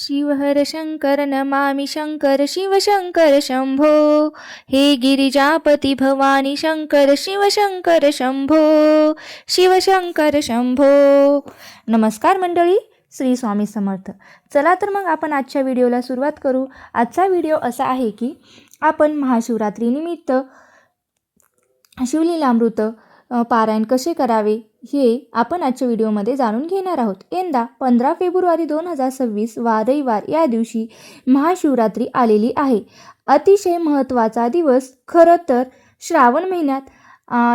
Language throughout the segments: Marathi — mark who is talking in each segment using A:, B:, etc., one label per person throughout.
A: शिवहर शंकर नमामि शंकर शिव शंकर शंभो। हे गिरिजापती भवानी शंकर शिव शंकर शंभो। शिव शंकर शंभो। नमस्कार मंडळी श्री स्वामी समर्थ। चला तर मग आपण आजच्या व्हिडिओला सुरुवात करू. आजचा व्हिडिओ असा आहे की आपण महाशिवरात्रीनिमित्त शिवलीलामृत पारायण कसे करावे हे आपण आजच्या व्हिडिओमध्ये जाणून घेणार आहोत. यंदा पंधरा फेब्रुवारी दोन हजार सव्वीस वा रविवार या दिवशी महाशिवरात्री आलेली आहे. अतिशय महत्त्वाचा दिवस. खरं तर श्रावण महिन्यात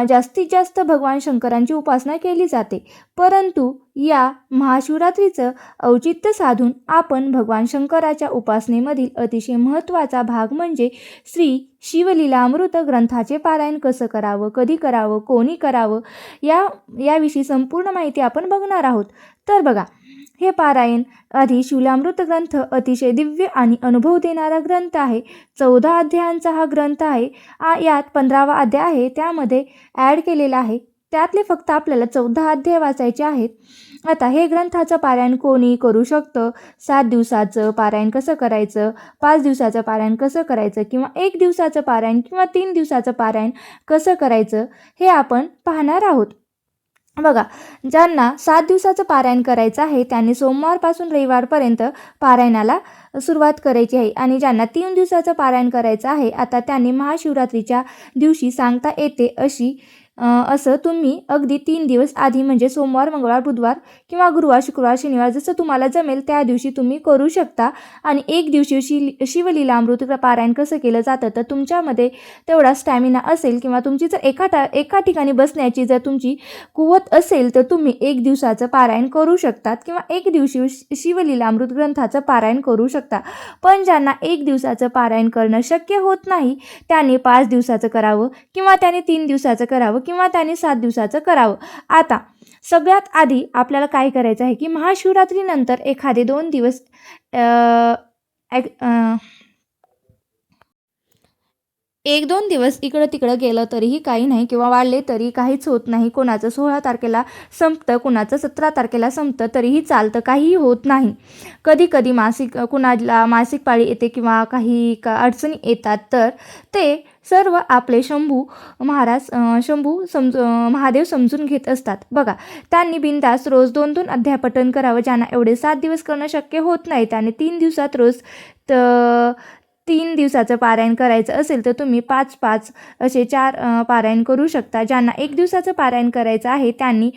A: जास्तीत जास्त भगवान शंकरांची उपासना केली जाते. परंतु या महाशिवरात्रीचं औचित्य साधून आपण भगवान शंकराच्या उपासनेमधील अतिशय महत्त्वाचा भाग म्हणजे श्री शिवलीलामृत ग्रंथाचे पारायण कसं करावं कधी करावं कोणी करावं या याविषयी संपूर्ण माहिती आपण बघणार आहोत. तर बघा हे पारायण आधी शिवलामृत ग्रंथ अतिशय दिव्य आणि अनुभव देणारा ग्रंथ आहे. चौदा अध्यायांचा हा ग्रंथ आहे. आ- यात पंधरावा अध्याय आहे. त्यामध्ये ॲड केलेला आहे. त्यातले फक्त आपल्याला चौदा अध्याय वाचायचे आहेत. आता हे ग्रंथाचं पारायण कोणी करू शकतं? सात दिवसाचं पारायण कसं करायचं? पाच दिवसाचं पारायण कसं करायचं? किंवा एक दिवसाचं पारायण किंवा तीन दिवसाचं पारायण कसं करायचं? हे आपण पाहणार आहोत. बघा ज्यांना सात दिवसाचं पारायण करायचं आहे त्यांनी सोमवारपासून रविवारपर्यंत पारायणाला सुरुवात करायची आहे. आणि ज्यांना तीन दिवसाचं पारायण करायचं आहे आता त्यांनी महाशिवरात्रीच्या दिवशी सांगता येते अशी असं तुम्ही अगदी तीन दिवस आधी म्हणजे सोमवार मंगळवार बुधवार किंवा गुरुवार शुक्रवार शनिवार जसं तुम्हाला जमेल त्या दिवशी तुम्ही करू शकता. आणि एक दिवशी शि शिवलीलामृत पारायण कसं केलं जातं तर तुमच्यामध्ये तेवढा स्टॅमिना असेल किंवा तुमची जर एका टा एका ठिकाणी बसण्याची जर तुमची कुवत असेल तर तुम्ही एक दिवसाचं पारायण करू शकतात किंवा एक दिवशी शिवलीला अमृत ग्रंथाचं पारायण करू शकता. पण ज्यांना एक दिवसाचं पारायण करणं शक्य होत नाही त्याने पाच दिवसाचं करावं किंवा त्याने तीन दिवसाचं करावं किंवा त्याने सात दिवसाचं करावं. आता सगळ्यात आधी आपल्याला काय करायचं आहे की महाशिवरात्रीनंतर एखादे दोन दिवस अ, एक दोन दिवस इकडं तिकडं गेलं तरीही काही नाही किंवा वाढले तरी काहीच होत नाही. कोणाचं सोळा तारखेला संपतं कोणाचं सतरा तारखेला संपतं तरीही चालतं काहीही होत नाही. कधी कधी मासिक कुणाला मासिक पाळी येते किंवा काही का अडचणी येतात तर ते सर्व आपले शंभू महाराज शंभू समज महादेव समजून घेत असतात. बघा त्यांनी बिनदास रोज दोन दोन अध्याय पठण करावं ज्यांना एवढे सात दिवस करणं शक्य होत नाही. त्याने तीन दिवसात रोज त तीन दिवसाचं पारायण करायचं असेल तर तुम्ही पाच पाच असे चार पारायण करू शकता. ज्यांना एक दिवसाचं पारायण करायचं आहे त्यांनी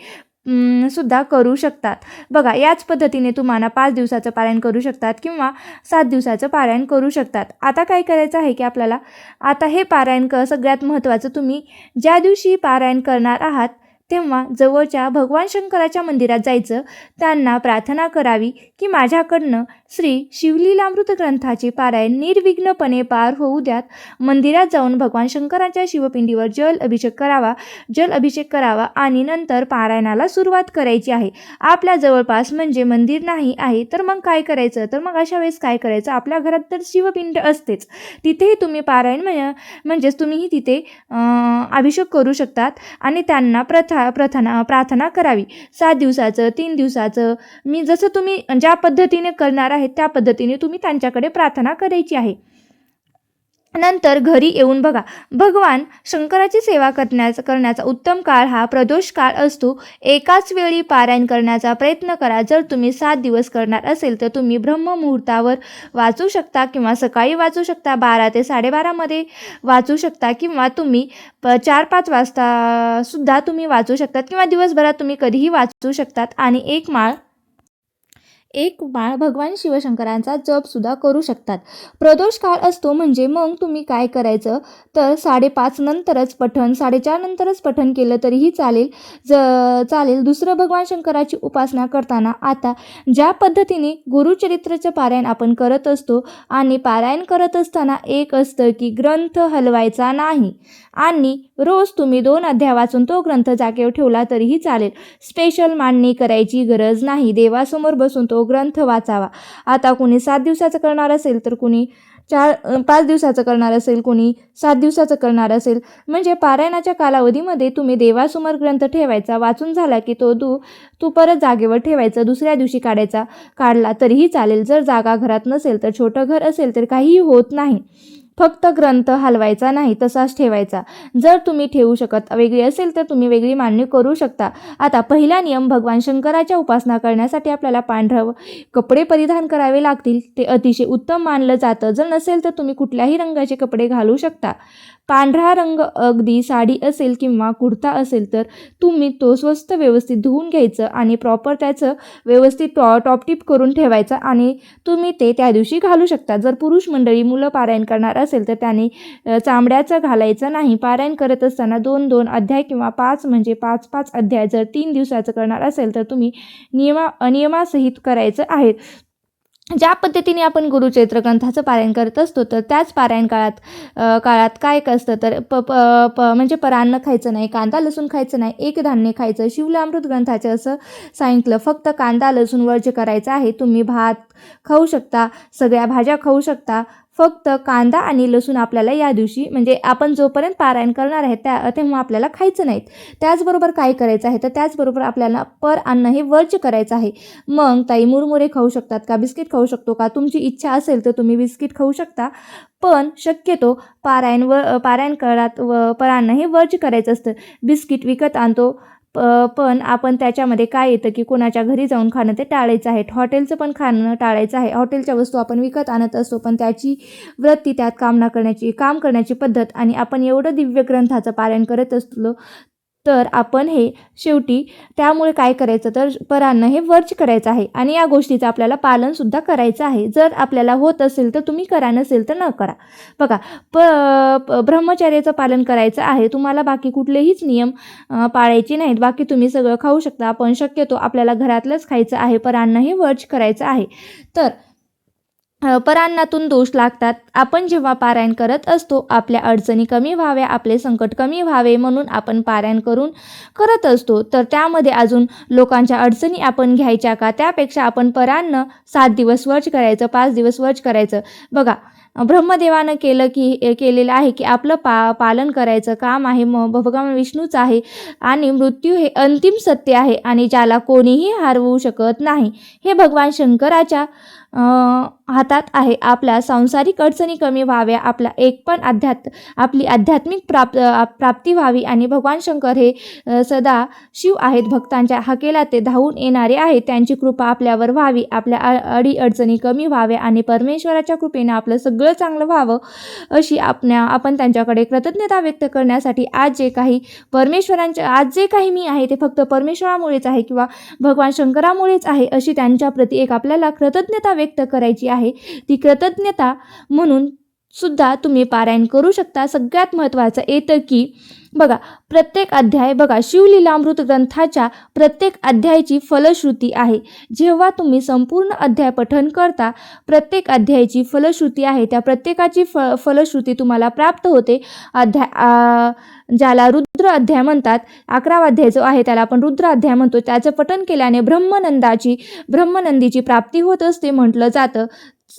A: सुद्धा करू शकतात. बघा याच पद्धतीने तुम्हाला पाच दिवसाचं पारायण करू शकतात किंवा सात दिवसाचं पारायण करू शकतात. आता काय करायचं आहे की आपल्याला आता हे पारायण क सगळ्यात महत्त्वाचं तुम्ही ज्या दिवशी पारायण करणार आहात तेव्हा जवळच्या भगवान शंकराच्या मंदिरात जायचं. त्यांना प्रार्थना करावी की माझ्याकडनं श्री शिवलीलामृत ग्रंथाचे पारायण निर्विघ्नपणे पार होऊ द्यात. मंदिरात जाऊन भगवान शंकराच्या शिवपिंडीवर जल अभिषेक करावा जल अभिषेक करावा आणि नंतर पारायणाला सुरुवात करायची आहे. आपल्या जवळपास म्हणजे मंदिर नाही आहे तर मग काय करायचं? तर मग अशा वेळेस काय करायचं? आपल्या घरात तर शिवपिंड असतेच. तिथेही तुम्ही पारायण म्हण म्हणजेच तुम्हीही तिथे अभिषेक करू शकतात आणि त्यांना प्रथा प्रथना प्रार्थना करावी. सात दिवसाचं तीन दिवसाचं मी जसं तुम्ही ज्या पद्धतीने करणार आहेत त्या पद्धतीने तुम्ही त्यांच्याकडे प्रार्थना करायची आहे. नंतर घरी येऊन बघा. भगवान शंकराची सेवा करण्याचा करण्याचा उत्तम काळ हा प्रदोष काळ असतो. एकाच वेळी पारायण करण्याचा प्रयत्न करा. जर तुम्ही सात दिवस करणार असेल तर तुम्ही ब्रह्ममुहूर्तावर वाचू शकता किंवा सकाळी वाचू शकता बारा ते साडेबारामध्ये वाचू शकता किंवा तुम्ही प चार पाच वाजता सुद्धा तुम्ही वाचू शकतात किंवा दिवसभरात तुम्ही कधीही वाचू शकतात. आणि एक माळ एक माळ भगवान शिवशंकरांचा जपसुद्धा करू शकतात. प्रदोष काळ असतो म्हणजे मग तुम्ही काय करायचं? तर साडेपाच नंतरच पठण साडेचार नंतरच पठण केलं तरीही चालेल. ज चालेल. दुसरं भगवान शंकराची उपासना करताना आता ज्या पद्धतीने गुरुचरित्राचं पारायण आपण करत असतो आणि पारायण करत असताना एक असतं की ग्रंथ हलवायचा नाही. आणि रोज तुम्ही दोन अध्याय वाचून तो ग्रंथ जागेवर ठेवला तरीही चालेल. स्पेशल मांडणी करायची गरज नाही. देवासमोर बसून तो ग्रंथ वाचावा. आता कुणी सात दिवसाचं करणार असेल तर कुणी चार पाच दिवसाचं करणार असेल कोणी सात दिवसाचं करणार असेल. म्हणजे पारायणाच्या कालावधीमध्ये तुम्ही देवासमोर ग्रंथ ठेवायचा वाचून झाला की तो तू तू परत जागेवर ठेवायचा दुसऱ्या दिवशी काढायचा काढला तरीही चालेल. जर जागा घरात नसेल तर छोटं घर असेल तर काहीही होत नाही. फक्त ग्रंथ हलवायचा नाही तसाच ठेवायचा. जर तुम्ही ठेवू शकत वेगळी असेल तर तुम्ही वेगळी मांडणी करू शकता. आता पहिला नियम भगवान शंकराच्या उपासना करण्यासाठी आपल्याला पांढरं कपडे परिधान करावे लागतील. ते अतिशय उत्तम मानलं जातं. जर नसेल तर तुम्ही कुठल्याही रंगाचे कपडे घालू शकता. पांढरा रंग अगदी साडी असेल किंवा कुर्ता असेल तर तुम्ही तो स्वस्त व्यवस्थित धुवून घ्यायचं आणि प्रॉपर त्याचं व्यवस्थित टॉ टॉपटिप करून ठेवायचं आणि तुम्ही ते त्या दिवशी घालू शकता. जर पुरुष मंडळी मुलं पारायण करणार असेल असेल तर त्याने चांबड्याचं चामड्याचं घालायचं नाही. पारायण करत असताना दोन दोन अध्याय किंवा पाच म्हणजे पाच पाच अध्याय जर तीन दिवसाचं करणार असेल तर तुम्ही नियमा नियमासहित करायचं आहे. ज्या पद्धतीने आपण गुरुचैत्र ग्रंथाचं पारायण करत असतो तर त्याच पारायण काळात काळात काय असतं तर प प प म्हणजे परान्न खायचं नाही कांदा लसूण खायचं नाही एक धान्य खायचं शिवलामृत ग्रंथाचं असं सांगितलं फक्त कांदा लसूण वर्ज करायचं आहे तुम्ही भात खाऊ शकता सगळ्या भाज्या खाऊ शकता फक्त कांदा आणि लसूण आपल्याला या दिवशी म्हणजे आपण जोपर्यंत पारायण करणार आहे त्या तेव्हा आपल्याला खायचं नाहीत. त्याचबरोबर काय करायचं आहे? तर त्याचबरोबर आपल्याला पर अन्न हे वर्ज करायचं आहे. मग ताई मुरमुरे खाऊ शकतात का? बिस्किट खाऊ शकतो का? तुमची इच्छा असेल तर तुम्ही बिस्किट खाऊ शकता. पण शक्यतो पारायण व पारायण करात व परांना हे वर्ज करायचं असतं. बिस्किट विकत आणतो. प पण आपण त्याच्यामध्ये काय येतं की कोणाच्या घरी जाऊन खाणं ते टाळायचं आहे. हॉटेलचं पण खाणं टाळायचं आहे. हॉटेलच्या वस्तू आपण विकत आणत असतो पण त्याची वृत्ती त्यात कामना करण्याची काम करण्याची पद्धत आणि आपण एवढं दिव्य ग्रंथाचं पारायण करत असलो तर आपण हे शेवटी त्यामुळे काय करायचं तर परांना हे वर्ज करायचं आहे. आणि या गोष्टीचं आपल्याला पालनसुद्धा करायचं आहे. जर आपल्याला होत असेल तर तुम्ही करा नसेल तर न करा. बघा प ब्रह्मचर्याचं पालन करायचं आहे. तुम्हाला बाकी कुठलेहीच नियम पाळायचे नाहीत. बाकी तुम्ही सगळं खाऊ शकता. पण शक्यतो आपल्याला घरातलंच खायचं आहे. परांना हे वर्ज करायचं आहे. तर परांनातून दोष लागतात. आपण जेव्हा पारायण करत असतो आपल्या अडचणी कमी व्हाव्या आपले संकट कमी व्हावे म्हणून आपण पारायण करून करत असतो. तर त्यामध्ये अजून लोकांच्या अडचणी आपण घ्यायच्या का? त्यापेक्षा आपण परान्न सात दिवस वर्ज करायचं पाच दिवस वर्ज करायचं. बघा ब्रह्मदेवानं केलं की केलेलं आहे की आपलं पा पालन करायचं काम आहे म भगवान विष्णूच आहे आणि मृत्यू हे अंतिम सत्य आहे आणि ज्याला कोणीही हरवू शकत नाही. हे भगवान शंकराच्या हातात आहे. आपल्या सांसारिक अडचणी कमी व्हाव्या आपला एक पण अध्यात् आपली आध्यात्मिक प्राप्त प्राप्ती व्हावी आणि भगवान शंकर हे सदा शिव आहेत. भक्तांच्या हाकेला ते धावून येणारे आहेत. त्यांची कृपा आपल्यावर व्हावी. आपल्या अडी अडचणी कमी व्हाव्या आणि परमेश्वराच्या कृपेने आपलं सगळं चांगलं व्हावं अशी आपल्या आपण त्यांच्याकडे कृतज्ञता व्यक्त करण्यासाठी आज जे काही परमेश्वरांच्या आज जे काही मी आहे ते फक्त परमेश्वरामुळेच आहे किंवा भगवान शंकरामुळेच आहे अशी त्यांच्या प्रती एक आपल्याला कृतज्ञता व्यक्त करायची आहे. ती कृतज्ञता म्हणून सुद्धा तुम्ही पारायण करू शकता. सगळ्यात महत्त्वाचं येतं की बघा प्रत्येक अध्याय बघा शिवलीलामृत ग्रंथाच्या प्रत्येक अध्यायाची फलश्रुती आहे. जेव्हा तुम्ही संपूर्ण अध्याय पठन करता प्रत्येक अध्यायाची फलश्रुती आहे. त्या प्रत्येकाची फ फलश्रुती तुम्हाला प्राप्त होते. अध्याय ज्याला रुद्र अध्याय म्हणतात अकरावा अध्याय जो आहे त्याला आपण रुद्र अध्याय म्हणतो. त्याचं पठन केल्याने ब्रह्मनंदाची ब्रह्मनंदीची प्राप्ती होत असते म्हटलं जातं.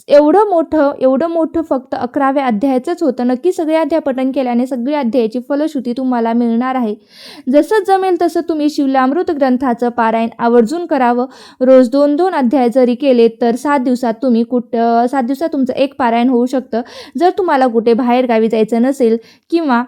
A: एवढं मोठं एवढं मोठं फक्त अकराव्या अध्यायाचंच होतं. नक्की सगळे अध्याय पठण केल्याने सगळी अध्यायाची फलश्रुती तुम्हाला मिळणार आहे. जसं जमेल तसं तुम्ही शिवलामृत ग्रंथाचं पारायण आवर्जून करावं. रोज दोन दोन अध्याय जरी केले तर सात दिवसात तुम्ही कुठ सात दिवसात तुमचं एक पारायण होऊ शकतं. जर तुम्हाला कुठे बाहेरगावी जायचं नसेल किंवा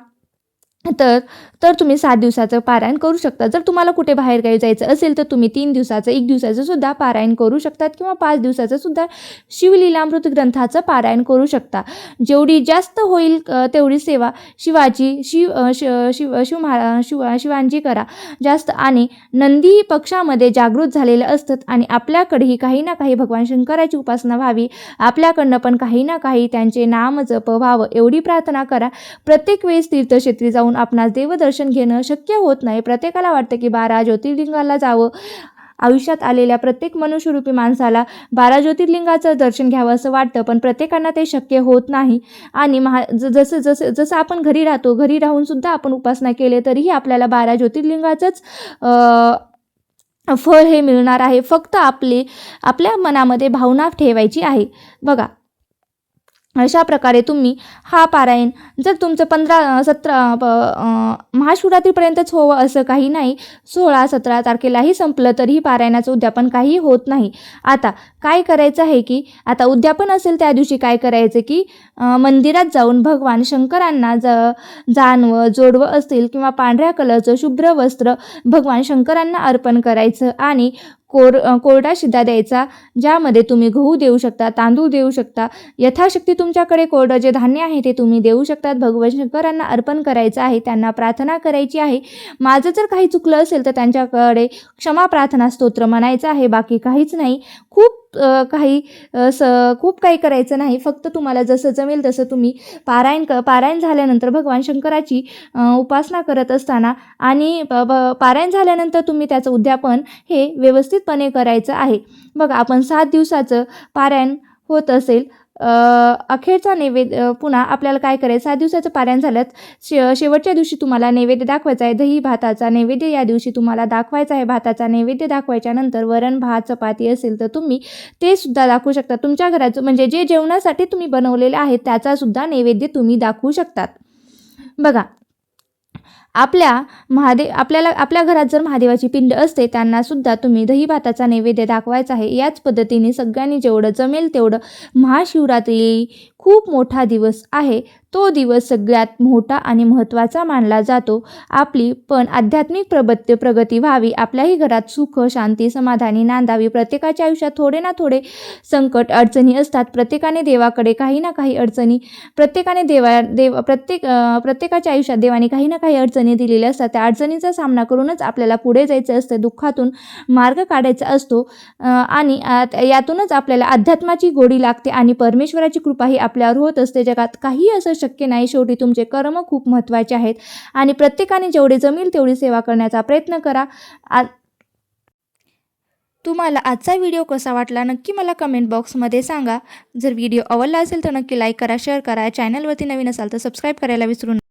A: तर तर तुम्ही सात दिवसाचं पारायण करू शकता. जर तुम्हाला कुठे बाहेर गावी जायचं असेल तर तुम्ही तीन दिवसाचं एक दिवसाचं सुद्धा पारायण करू शकतात किंवा पाच दिवसाचं सुद्धा शिवलीलामृत ग्रंथाचं पारायण करू शकता. जेवढी जास्त होईल तेवढी सेवा शिवाची शिव अ, शिव शिव महा शिव शिवांची करा. जास्त आणि नंदी पक्षामध्ये जागृत झालेलं असतात आणि आपल्याकडेही काही ना काही भगवान शंकराची उपासना व्हावी. आपल्याकडनं पण काही ना काही त्यांचे नाम जप व्हावं एवढी प्रार्थना करा. प्रत्येक वेळेस तीर्थक्षेत्री जाऊन आपणास देवदर्शन घेणं शक्य होत नाही. प्रत्येकाला वाटतं की बारा ज्योतिर्लिंगाला जावं. आयुष्यात आलेल्या प्रत्येक मनुष्यरूपी माणसाला बारा ज्योतिर्लिंगाचं दर्शन घ्यावं असं वाटतं पण प्रत्येकांना ते शक्य होत नाही. आणि महा ज- जसं जसं जसं आपण घरी राहतो घरी राहूनसुद्धा आपण उपासना केले तरीही आपल्याला बारा ज्योतिर्लिंगाचंच फळ हे मिळणार आहे. फक्त आपले आपल्या मनामध्ये भावना ठेवायची आहे. बघा अशा प्रकारे तुम्ही हा पारायण जर तुमचं पंधरा सतरा प महाशिवरात्रीपर्यंतच होवं असं काही नाही सोळा सतरा तारखेलाही संपलं तरीही पारायणाचं उद्यापन काही होत नाही. आता काय करायचं आहे की आता उद्यापन असेल त्या दिवशी काय करायचं की मंदिरात जाऊन भगवान शंकरांना ज जानवं जोडवं असतील किंवा पांढऱ्या कलरचं शुभ्र वस्त्र भगवान शंकरांना अर्पण करायचं आणि कोर कोरडा शिदा द्यायचा ज्यामध्ये तुम्ही गहू देऊ शकता तांदूळ देऊ शकता. यथाशक्ती तुमच्याकडे कोरडं जे धान्य आहे ते तुम्ही देऊ शकतात. भगवान शंकरांना अर्पण करायचं आहे त्यांना प्रार्थना करायची आहे. माझं जर काही चुकलं असेल तर त्यांच्याकडे क्षमा प्रार्थना स्तोत्र म्हणायचं आहे. बाकी काहीच नाही. खूप काही स खूप काही करायचं नाही. फक्त तुम्हाला जसं जमेल तसं तुम्ही पारायण क पारायण झाल्यानंतर भगवान शंकराची उपासना करत असताना आणि पारायण झाल्यानंतर तुम्ही त्याचं उद्यापन हे व्यवस्थितपणे करायचं आहे. बघा आपण सात दिवसाचं पारायण होत असेल अखेरचा नैवेद्य पुन्हा आपल्याला काय करायचं सात दिवसाचं पारायण झालं शे शेवटच्या दिवशी तुम्हाला नैवेद्य दाखवायचा आहे. दही भाताचा नैवेद्य या दिवशी तुम्हाला दाखवायचा आहे. भाताचा नैवेद्य दाखवायच्या नंतर वरण भात चपाती असेल तर तुम्ही ते सुद्धा दाखवू शकता. तुमच्या घराचं म्हणजे जे जेवणासाठी तुम्ही बनवलेले आहे त्याचा सुद्धा नैवेद्य तुम्ही दाखवू शकतात. बघा आपल्या महादेव आपल्याला आपल्या घरात जर महादेवाची पिंड असते त्यांना सुद्धा तुम्ही दही भाताचा नैवेद्य दाखवायचा आहे. याच पद्धतीने सगळ्यांनी जेवढं जमेल तेवढं महाशिवरात्री खूप मोठा दिवस आहे. तो दिवस सगळ्यात मोठा आणि महत्त्वाचा मानला जातो. आपली पण आध्यात्मिक प्रबत्त प्रगती व्हावी. आपल्याही घरात सुख शांती समाधानी नांदावी. प्रत्येकाच्या आयुष्यात थोडे ना थोडे संकट अडचणी असतात. प्रत्येकाने देवाकडे काही ना काही अडचणी प्रत्येकाने देवा देव प्रत्येक प्रत्येकाच्या आयुष्यात देवाने काही ना काही अडचणी दिलेल्या असतात. त्या अडचणीचा सामना करूनच आपल्याला पुढे जायचं असतं दुःखातून मार्ग काढायचा असतो. आणि यातूनच आपल्याला अध्यात्माची गोडी लागते आणि परमेश्वराची कृपाही आपल्यावर होत असते. जगात काही असं शक्य नाही. शेवटी तुमचे कर्म खूप महत्त्वाचे आहेत. आणि प्रत्येकाने जेवढे जमेल तेवढी सेवा करण्याचा प्रयत्न करा. आ तुम्हाला आजचा व्हिडिओ कसा वाटला नक्की मला कमेंट बॉक्समध्ये सांगा. जर व्हिडिओ आवडला असेल तर नक्की लाईक करा शेअर करा. चॅनलवरती नवीन असाल तर सबस्क्राईब करायला विसरू नका